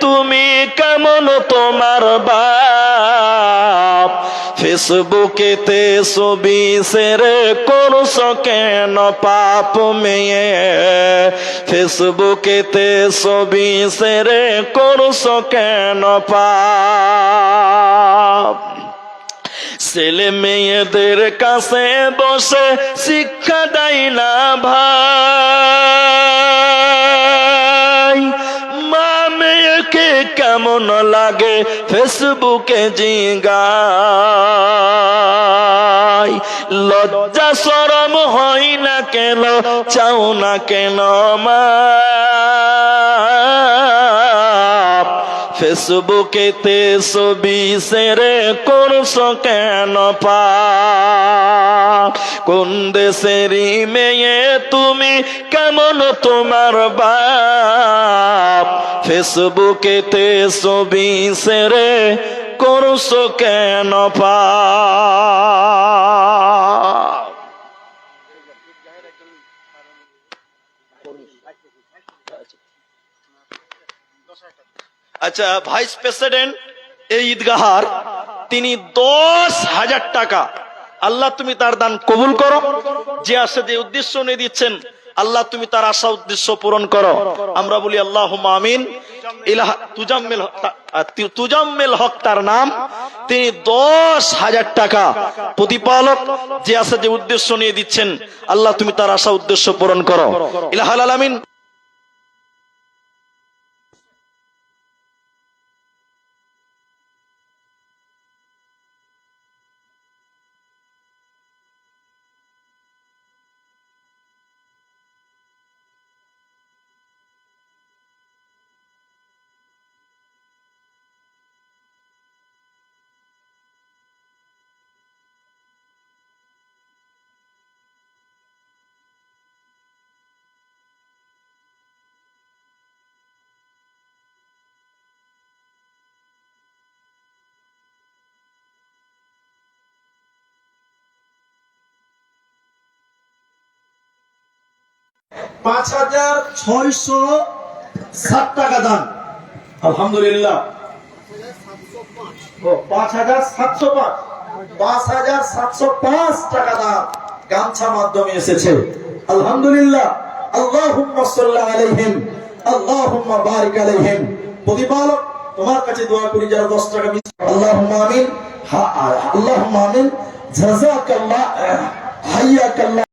তুমি কেমন তোমার বাপ? ফেসবুকেতে ছবি সেরে করছ কেন পাপ মেয়ে? ফেসবুকেতে ছবি সেরে করছ কেন পাপ? ছেলে মেয়েদের কাছে বসে শিক্ষা দেয় না ভাই। কেমন লাগে ফেসবুকে জিগায় লজ্জা সরম হয় না কেন? চাও না কেন মা ফেসবুকেতে ছবি সেরে করছ কেন কোন দেশেরই মেয়ে তুমি? কেমন তোমার বাপ? ফেসবুকেতে ছবি সেরে করছ কেন পা? আচ্ছা ভাইস প্রেসিডেন্ট এই ঈদগাহার তিনি দশ হাজার টাকা। আল্লাহ তুমি তার দান কবুল করো। যে আসে যে উদ্দেশ্য নিয়ে দিচ্ছেন, আল্লাহ তুমি তার আশা উদ্দেশ্য পূরণ করো। আমরা বলি আল্লাহ আমিন। তুজাম্মিল হক- তার নাম। তিনি দশ হাজার টাকা প্রতিপালক যে আছে যে উদ্দেশ্য নিয়ে দিচ্ছেন, আল্লাহ তুমি তার আশা উদ্দেশ্য পূরণ করো। ইলাহাল আলামিন। পাঁচ হাজার ছয়শো ষাট টাকা দান আলহামদুলিল্লাহ। পাঁচ হাজার সাতশো পাঁচ। পাঁচ হাজার সাতশো পাঁচ টাকা দান গামছা মাধ্যমে এসেছে। আলহামদুলিল্লাহ। বারিক প্রতিপালক, তোমার কাছে দোয়া করি যারা 10 টাকা মিস আল্লাহুম্মা আমিন। আল্লাহুম্মা আমিন। হাইয়াকাল্লাহ।